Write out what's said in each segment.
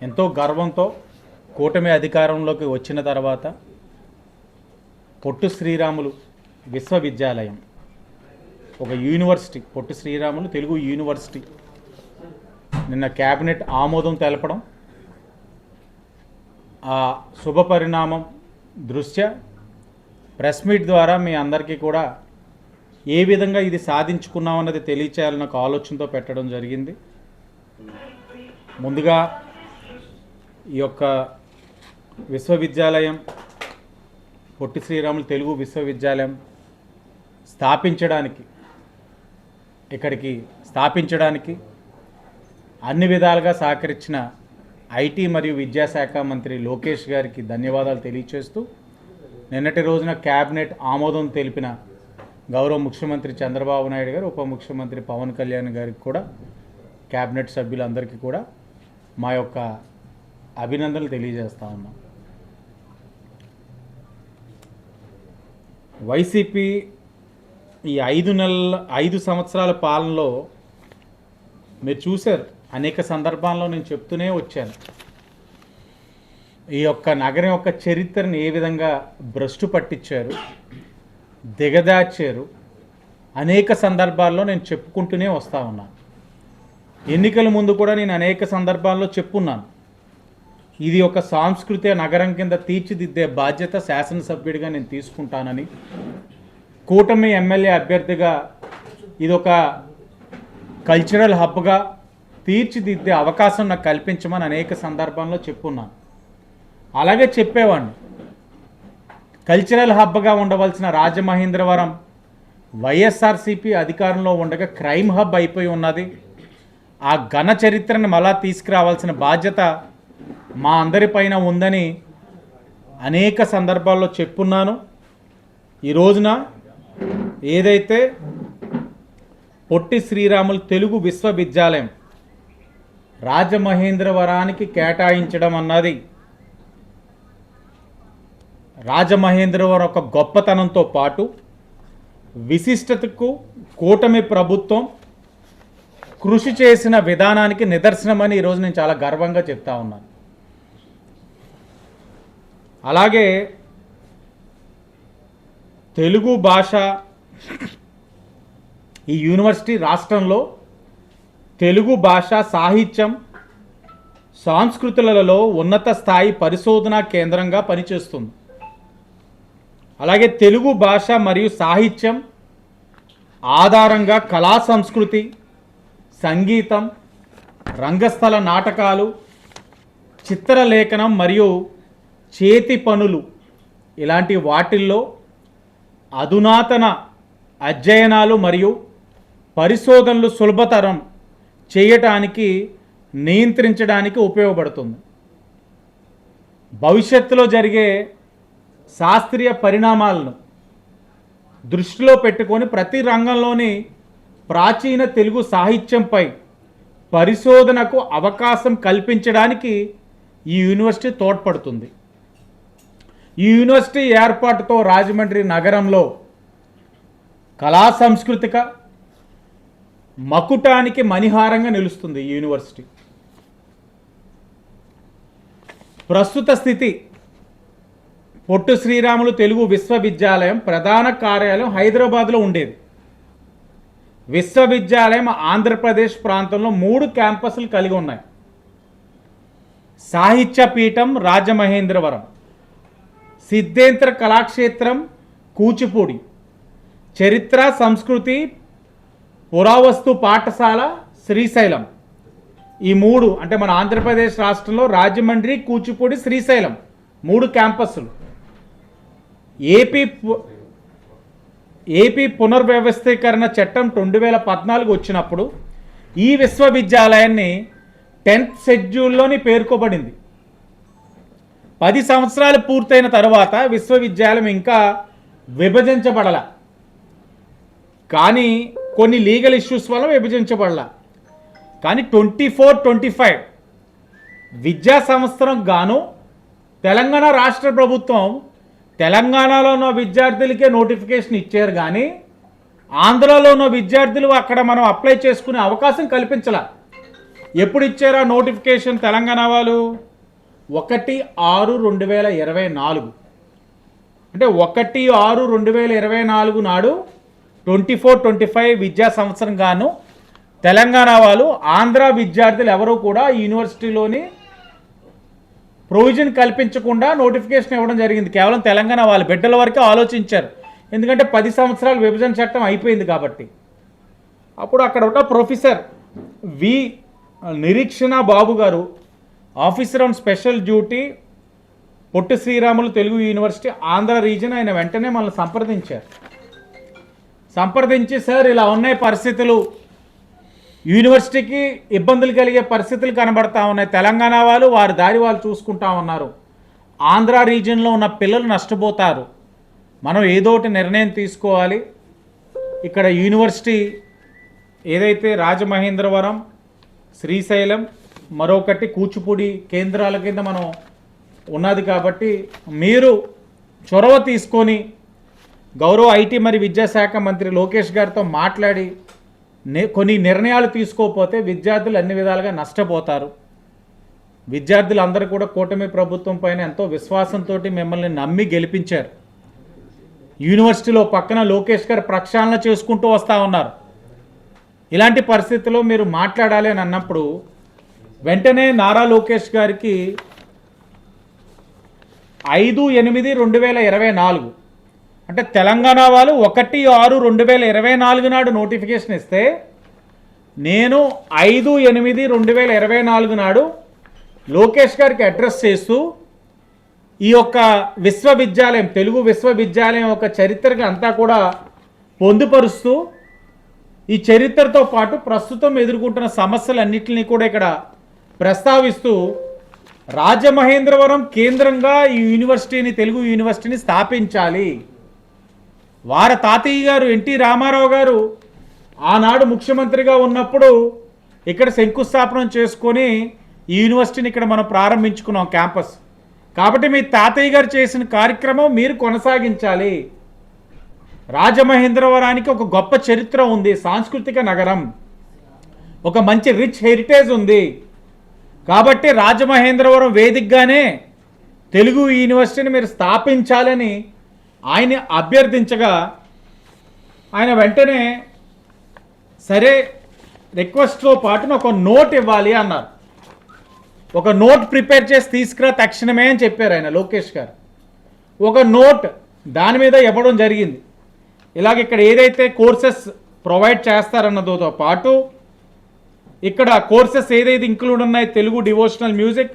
ఎంతో గర్వంతో కూటమి అధికారంలోకి వచ్చిన తర్వాత పొట్టు శ్రీరాములు విశ్వవిద్యాలయం ఒక యూనివర్సిటీ పొట్టు శ్రీరాములు తెలుగు యూనివర్సిటీ నిన్న క్యాబినెట్ ఆమోదం తెలపడం ఆ శుభ పరిణామం దృష్ట్యా ప్రెస్ మీట్ ద్వారా మీ అందరికీ కూడా ఏ విధంగా ఇది సాధించుకున్నామన్నది తెలియచేయాలన్న ఒక ఆలోచనతో పెట్టడం జరిగింది. ముందుగా ఈ యొక్క విశ్వవిద్యాలయం పొట్టి శ్రీరాములు తెలుగు విశ్వవిద్యాలయం స్థాపించడానికి ఇక్కడికి స్థాపించడానికి అన్ని విధాలుగా సహకరించిన ఐటీ మరియు విద్యాశాఖ మంత్రి లోకేష్ గారికి ధన్యవాదాలు తెలియచేస్తూ నిన్నటి రోజున క్యాబినెట్ ఆమోదం తెలిపిన గౌరవ ముఖ్యమంత్రి చంద్రబాబు నాయుడు గారు ఉప ముఖ్యమంత్రి పవన్ కళ్యాణ్ గారికి కూడా క్యాబినెట్ సభ్యులందరికీ కూడా మా యొక్క అభినందనలు తెలియజేస్తా ఉన్నాం. వైసీపీ ఈ ఐదు నెలల ఐదు సంవత్సరాల పాలనలో మీరు చూశారు అనేక సందర్భాల్లో నేను చెప్తూనే వచ్చాను. ఈ యొక్క నగరం యొక్క చరిత్రని ఏ విధంగా భ్రష్టు పట్టించారు దిగదార్చారు అనేక సందర్భాల్లో నేను చెప్పుకుంటూనే వస్తూ ఉన్నాను ఎన్నికల ముందు కూడా నేను అనేక సందర్భాల్లో చెప్పున్నాను. ఇది ఒక సాంస్కృతిక నగరం కింద తీర్చిదిద్దే బాధ్యత శాసనసభ్యుడిగా నేను తీసుకుంటానని కూటమి ఎమ్మెల్యే అభ్యర్థిగా ఇది ఒక కల్చరల్ హబ్గా తీర్చిదిద్దే అవకాశం నాకు కల్పించమని అనేక సందర్భాల్లో చెప్పున్నాను. అలాగే చెప్పేవాడిని. కల్చరల్ హబ్గా ఉండవలసిన రాజమహేంద్రవరం వైఎస్ఆర్సీపీ అధికారంలో ఉండగా క్రైమ్ హబ్ అయిపోయి ఉన్నది. ఆ ఘన చరిత్రను మళ్ళా తీసుకురావాల్సిన బాధ్యత మా అందరిపైన ఉందని అనేక సందర్భాల్లో చెప్పున్నాను. ఈ రోజున ఏదైతే పొట్టి శ్రీరాములు తెలుగు విశ్వవిద్యాలయం రాజమహేంద్రవరానికి కేటాయించడం అన్నది రాజమహేంద్రవరం ఒక గొప్పతనంతో పాటు విశిష్టతకు కూటమి ప్రభుత్వం కృషి చేసిన విధానానికి నిదర్శనమని ఈరోజు నేను చాలా గర్వంగా చెప్తా ఉన్నాను. అలాగే తెలుగు భాష ఈ యూనివర్సిటీ రాష్ట్రంలో తెలుగు భాష సాహిత్యం సాంస్కృతులలో ఉన్నత స్థాయి పరిశోధనా కేంద్రంగా పనిచేస్తుంది. అలాగే తెలుగు భాష మరియు సాహిత్యం ఆధారంగా కళా సంస్కృతి సంగీతం రంగస్థల నాటకాలు చిత్రలేఖనం మరియు చేతి పనులు ఇలాంటి వాటిల్లో అధునాతన అధ్యయనాలు మరియు పరిశోధనలు సులభతరం చేయటానికి నియంత్రించడానికి ఉపయోగపడుతుంది. భవిష్యత్తులో జరిగే శాస్త్రీయ పరిణామాలను దృష్టిలో పెట్టుకొని ప్రతి రంగంలోని ప్రాచీన తెలుగు సాహిత్యంపై పరిశోధనకు అవకాశం కల్పించడానికి ఈ యూనివర్సిటీ తోడ్పడుతుంది. ఈ యూనివర్సిటీ ఏర్పాటుతో రాజమండ్రి నగరంలో కళా సాంస్కృతిక మకుటానికి మణిహారంగా నిలుస్తుంది ఈ యూనివర్సిటీ. ప్రస్తుత స్థితి పొట్టు శ్రీరాములు తెలుగు విశ్వవిద్యాలయం ప్రధాన కార్యాలయం హైదరాబాద్లో ఉండేది. విశ్వవిద్యాలయం ఆంధ్రప్రదేశ్ ప్రాంతంలో మూడు క్యాంపస్లు కలిగి ఉన్నాయి. సాహిత్య పీఠం రాజమహేంద్రవరం. సిద్ధేంద్ర కళాక్షేత్రం కూచిపూడి. చరిత్ర సంస్కృతి పురావస్తు పాఠశాల శ్రీశైలం. ఈ మూడు అంటే మన ఆంధ్రప్రదేశ్ రాష్ట్రంలో రాజమండ్రి కూచిపూడి శ్రీశైలం మూడు క్యాంపస్లు. ఏపీ ఏపీ పునర్వ్యవస్థీకరణ చట్టం రెండు వేల పద్నాలుగు వచ్చినప్పుడు ఈ విశ్వవిద్యాలయాన్ని టెన్త్ షెడ్యూల్లోని పేర్కొబడింది. పది సంవత్సరాలు పూర్తయిన తర్వాత విశ్వవిద్యాలయం ఇంకా విభజించబడల. కానీ కొన్ని లీగల్ ఇష్యూస్ వల్ల విభజించబడల. కానీ ట్వంటీ ఫోర్ ట్వంటీ ఫైవ్ విద్యా సంవత్సరం గాను తెలంగాణ రాష్ట్ర ప్రభుత్వం తెలంగాణలో ఉన్న విద్యార్థులకే నోటిఫికేషన్ ఇచ్చారు కానీ ఆంధ్రలో ఉన్న విద్యార్థులు అక్కడ మనం అప్లై చేసుకునే అవకాశం కల్పించాల. ఎప్పుడు ఇచ్చారా నోటిఫికేషన్ తెలంగాణ వాళ్ళు? ఒకటి ఆరు రెండు వేల ఇరవై నాలుగు. అంటే ఒకటి ఆరు రెండు వేల ఇరవై నాలుగు నాడు ట్వంటీ ఫోర్ ట్వంటీ ఫైవ్ విద్యా సంవత్సరం గాను తెలంగాణ వాళ్ళు ఆంధ్ర విద్యార్థులు ఎవరూ కూడా యూనివర్సిటీలోని ప్రొవిజన్ కల్పించకుండా నోటిఫికేషన్ ఇవ్వడం జరిగింది. కేవలం తెలంగాణ వాళ్ళ బిడ్డల వరకే ఆలోచించారు. ఎందుకంటే పది సంవత్సరాలు విభజన చట్టం అయిపోయింది కాబట్టి. అప్పుడు అక్కడ ఉన్న ప్రొఫెసర్ వి నిరీక్షణ బాబు గారు officer on special duty Potti Sriramulu Telugu university Andhra region ఆయన వెంటనే మనల్ని సంప్రదించారు. సంప్రదించి సార్ ఇలా ఉన్నాయి పరిస్థితులు. యూనివర్సిటీకి ఇబ్బందులు కలిగే పరిస్థితులు కనబడతా ఉన్నాయి. తెలంగాణ వాళ్ళు వారి దారి వాళ్ళు చూసుకుంటా ఉన్నారు. ఆంధ్ర రీజన్లో ఉన్న పిల్లలు నష్టపోతారు. మనం ఏదో ఒకటి నిర్ణయం తీసుకోవాలి. ఇక్కడ యూనివర్సిటీ ఏదైతే రాజమహేంద్రవరం శ్రీశైలం మరొకటి కూచిపూడి కేంద్రాల కింద మనం ఉన్నది కాబట్టి మీరు చొరవ తీసుకొని గౌరవ ఐటీ మరి విద్యాశాఖ మంత్రి లోకేష్ గారితో మాట్లాడి నే కొన్ని నిర్ణయాలు తీసుకోకపోతే విద్యార్థులు అన్ని విధాలుగా నష్టపోతారు. విద్యార్థులు అందరూ కూడా కూటమి ప్రభుత్వం పైన ఎంతో విశ్వాసంతో మిమ్మల్ని నమ్మి గెలిపించారు. యూనివర్సిటీలో పక్కన లోకేష్ గారు ప్రక్షాళన చేసుకుంటూ వస్తూ ఉన్నారు. ఇలాంటి పరిస్థితుల్లో మీరు మాట్లాడాలి అని అన్నప్పుడు వెంటనే నారా లోకేష్ గారికి ఐదు ఎనిమిది రెండు వేల ఇరవై నాలుగు. అంటే తెలంగాణ వాళ్ళు ఒకటి ఆరు రెండు వేల ఇరవై నాలుగు నాడు నోటిఫికేషన్ ఇస్తే నేను ఐదు ఎనిమిది రెండు వేల ఇరవై నాలుగు నాడు లోకేష్ గారికి అడ్రస్ చేస్తూ ఈ యొక్క విశ్వవిద్యాలయం తెలుగు విశ్వవిద్యాలయం యొక్క చరిత్రకి అంతా కూడా పొందుపరుస్తూ ఈ చరిత్రతో పాటు ప్రస్తుతం ఎదుర్కొంటున్న సమస్యలన్నింటినీ కూడా ఇక్కడ ప్రస్తావిస్తూ రాజమహేంద్రవరం కేంద్రంగా ఈ యూనివర్సిటీని తెలుగు యూనివర్సిటీని స్థాపించాలి. వారి తాతయ్య గారు ఎన్టీ రామారావు గారు ఆనాడు ముఖ్యమంత్రిగా ఉన్నప్పుడు ఇక్కడ శంకుస్థాపనం చేసుకొని ఈ యూనివర్సిటీని ఇక్కడ మనం ప్రారంభించుకున్నాం క్యాంపస్. కాబట్టి మీ తాతయ్య గారు చేసిన కార్యక్రమం మీరు కొనసాగించాలి. రాజమహేంద్రవరానికి ఒక గొప్ప చరిత్ర ఉంది సాంస్కృతిక నగరం. ఒక మంచి రిచ్ హెరిటేజ్ ఉంది. కాబట్టి రాజమహేంద్రవరం వేదికగానే తెలుగు యూనివర్సిటీని మీరు స్థాపించాలని ఆయన అభ్యర్థించగా ఆయన వెంటనే సరే రిక్వెస్ట్తో పాటు ఒక నోట్ ఇవ్వాలి అన్నారు. ఒక నోట్ ప్రిపేర్ చేసి తీసుకురా తక్షణమే అని చెప్పారు ఆయన లోకేష్ గారు. ఒక నోట్ దాని మీద ఇవ్వడం జరిగింది. ఇలాగ ఇక్కడ ఏదైతే కోర్సెస్ ప్రొవైడ్ చేస్తారన్నదో పాటు ఇక్కడ కోర్సెస్ ఏదైతే ఇంక్లూడ్ ఉన్నాయి Telugu devotional music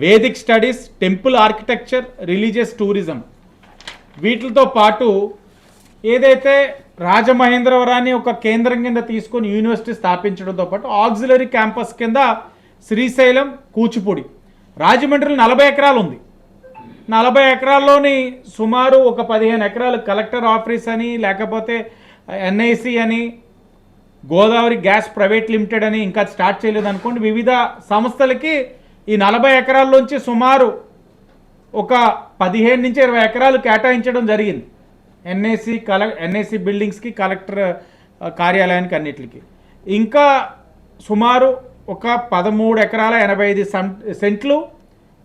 vedic studies temple architecture religious tourism. వీటితో పాటు ఏదైతే రాజమహేంద్రవరాన్ని ఒక కేంద్రం కింద తీసుకొని యూనివర్సిటీ స్థాపించడంతో పాటు ఆక్సిలరీ క్యాంపస్ కింద శ్రీశైలం కూచిపూడి. రాజమండ్రిలో నలభై ఎకరాలు ఉంది. నలభై ఎకరాల్లోని సుమారు ఒక పదిహేను ఎకరాలు కలెక్టర్ ఆఫీస్ అని లేకపోతే ఎన్ఐసి అని గోదావరి గ్యాస్ ప్రైవేట్ లిమిటెడ్ అని ఇంకా స్టార్ట్ చేయలేదు అనుకోండి. వివిధ సంస్థలకి ఈ నలభై ఎకరాల్లోంచి సుమారు ఒక పదిహేను నుంచి ఇరవై ఎకరాలు కేటాయించడం జరిగింది. ఎన్ఏసి కల ఎన్ఏసి బిల్డింగ్స్కి కలెక్టర్ కార్యాలయానికి అన్నిటికి. ఇంకా సుమారు ఒక పదమూడు ఎకరాల ఎనభై ఐదు సెంట్లు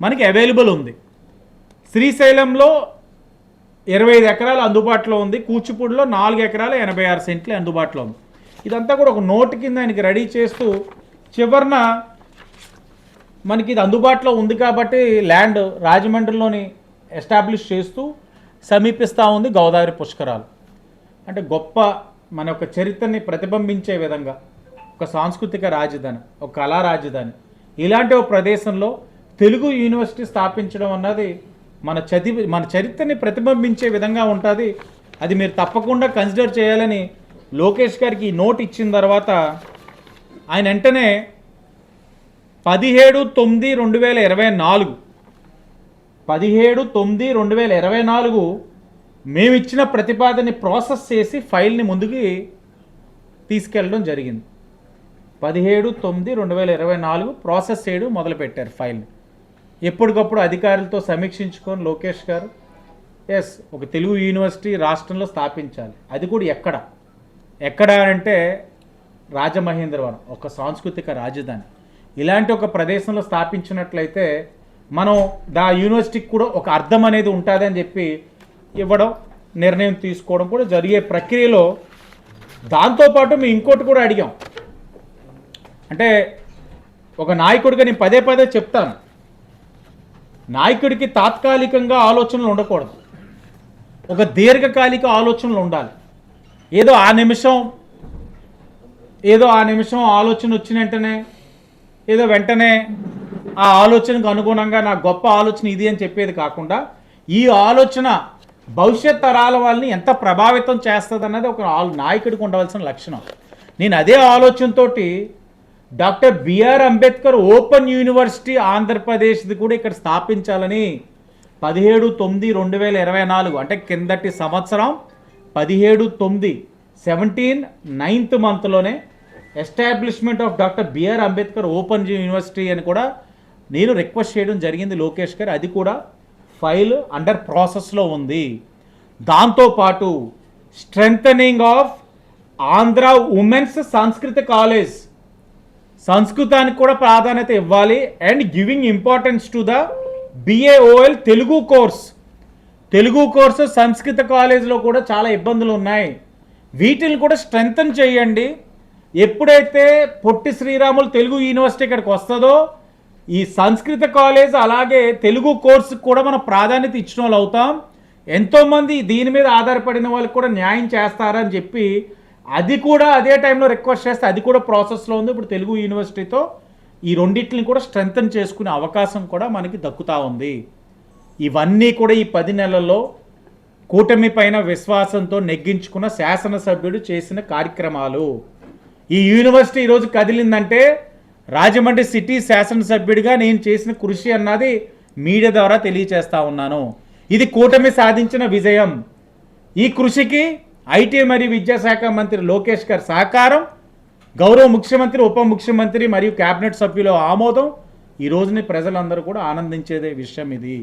మనకి అవైలబుల్ ఉంది. శ్రీశైలంలో ఇరవై ఐదు ఎకరాలు అందుబాటులో ఉంది. కూచిపూడిలో నాలుగు ఎకరాల ఎనభై ఆరు సెంట్లు అందుబాటులో ఉంది. ఇదంతా కూడా ఒక నోటు కింద ఆయనకి రెడీ చేస్తూ చివరిన మనకి ఇది అందుబాటులో ఉంది కాబట్టి ల్యాండ్ రాజమండ్రిలోని ఎస్టాబ్లిష్ చేస్తూ సమీపిస్తూ ఉంది గోదావరి పుష్కరాలు. అంటే గొప్ప మన యొక్క చరిత్రని ప్రతిబింబించే విధంగా ఒక సాంస్కృతిక రాజధాని ఒక కళా రాజధాని. ఇలాంటి ఒక ప్రదేశంలో తెలుగు యూనివర్సిటీ స్థాపించడం అన్నది మన చదివి మన చరిత్రని ప్రతిబింబించే విధంగా ఉంటుంది. అది మీరు తప్పకుండా కన్సిడర్ చేయాలని లోకేష్ గారికి నోట్ ఇచ్చిన తర్వాత ఆయన వెంటనే పదిహేడు తొమ్మిది రెండు వేల ఇరవై నాలుగు పదిహేడు తొమ్మిది రెండు వేల ఇరవై నాలుగు మేము ఇచ్చిన ప్రతిపాదనని ప్రాసెస్ చేసి ఫైల్ని ముందుకి తీసుకెళ్ళడం జరిగింది. పదిహేడు తొమ్మిది రెండు వేల ఇరవై నాలుగు ప్రాసెస్ చేయడం మొదలుపెట్టారు ఫైల్ని ఎప్పటికప్పుడు అధికారులతో సమీక్షించుకొని లోకేష్ గారు ఎస్ ఒక తెలుగు యూనివర్సిటీ రాష్ట్రంలో స్థాపించాలి. అది కూడా ఎక్కడ? ఎక్కడ అంటే రాజమహేంద్రవరం ఒక సాంస్కృతిక రాజధాని. ఇలాంటి ఒక ప్రదేశంలో స్థాపించినట్లయితే మనం దా యూనివర్సిటీకి కూడా ఒక అర్థం అనేది ఉంటుంది అని చెప్పి ఇవ్వడం నిర్ణయం తీసుకోవడం కూడా జరిగే ప్రక్రియలో దాంతోపాటు మేము ఇంకోటి కూడా అడిగాం. అంటే ఒక నాయకుడిగా నేను పదే పదే చెప్తాను. నాయకుడికి తాత్కాలికంగా ఆలోచనలు ఉండకూడదు. ఒక దీర్ఘకాలిక ఆలోచనలు ఉండాలి. ఏదో ఆ నిమిషం ఏదో ఆ నిమిషం ఆలోచన వచ్చిన వెంటనే ఏదో వెంటనే ఆ ఆలోచనకు అనుగుణంగా నా గొప్ప ఆలోచన ఇది అని చెప్పేది కాకుండా ఈ ఆలోచన భవిష్యత్ తరాల వాళ్ళని ఎంత ప్రభావితం చేస్తుంది అన్నది ఒక నాయకుడికి ఉండవలసిన లక్షణం. నేను అదే ఆలోచనతో doctor BR Ambedkar open university ఆంధ్రప్రదేశ్ది కూడా ఇక్కడ స్థాపించాలని పదిహేడు తొమ్మిది రెండు వేల ఇరవై నాలుగు అంటే కిందటి సంవత్సరం పదిహేడు తొమ్మిది seventeen ninth మంత్లోనే establishment of doctor BR Ambedkar open university అని కూడా నేను రిక్వెస్ట్ చేయడం జరిగింది లోకేష్ గారు. అది కూడా ఫైల్ అండర్ ప్రాసెస్లో ఉంది. దాంతోపాటు స్ట్రెంథనింగ్ ఆఫ్ ఆంధ్ర ఉమెన్స్ సంస్కృత కాలేజ్ సంస్కృతానికి కూడా ప్రాధాన్యత ఇవ్వాలి and giving importance to the BAOL Telugu course. Telugu course సంస్కృత కాలేజీలో కూడా చాలా ఇబ్బందులు ఉన్నాయి. వీటిని కూడా స్ట్రెంగ్తన్ చేయండి. ఎప్పుడైతే పొట్టి శ్రీరాములు తెలుగు యూనివర్సిటీ ఇక్కడికి వస్తుందో ఈ సంస్కృత కాలేజ్ అలాగే తెలుగు కోర్సుకు కూడా మనం ప్రాధాన్యత ఇచ్చిన వాళ్ళు అవుతాం. ఎంతోమంది దీని మీద ఆధారపడిన వాళ్ళకి కూడా న్యాయం చేస్తారని చెప్పి అది కూడా అదే టైంలో రిక్వెస్ట్ చేస్తే అది కూడా ప్రాసెస్లో ఉంది. ఇప్పుడు తెలుగు యూనివర్సిటీతో ఈ రెండింటిని కూడా స్ట్రెంగ్తన్ చేసుకునే అవకాశం కూడా మనకి దక్కుతా ఉంది. ఇవన్నీ కూడా ఈ పది నెలల్లో కూటమి పైన విశ్వాసంతో నెగ్గించుకున్న శాసనసభ్యుడు చేసిన కార్యక్రమాలు. ఈ యూనివర్సిటీ ఈరోజు కదిలిందంటే రాజమండ్రి సిటీ శాసనసభ్యుడిగా నేను చేసిన కృషి అన్నది మీడియా ద్వారా తెలియచేస్తా ఉన్నాను. ఇది కూటమి సాధించిన విజయం. ఈ కృషికి ఐటీ మరియు విద్యాశాఖ మంత్రి లోకేష్ గారి సహకారం గౌరవ ముఖ్యమంత్రి ఉప ముఖ్యమంత్రి మరియు కేబినెట్ సభ్యుల ఆమోదం ఈ రోజుని ప్రజలందరూ కూడా ఆనందించేదే విషయం ఇది.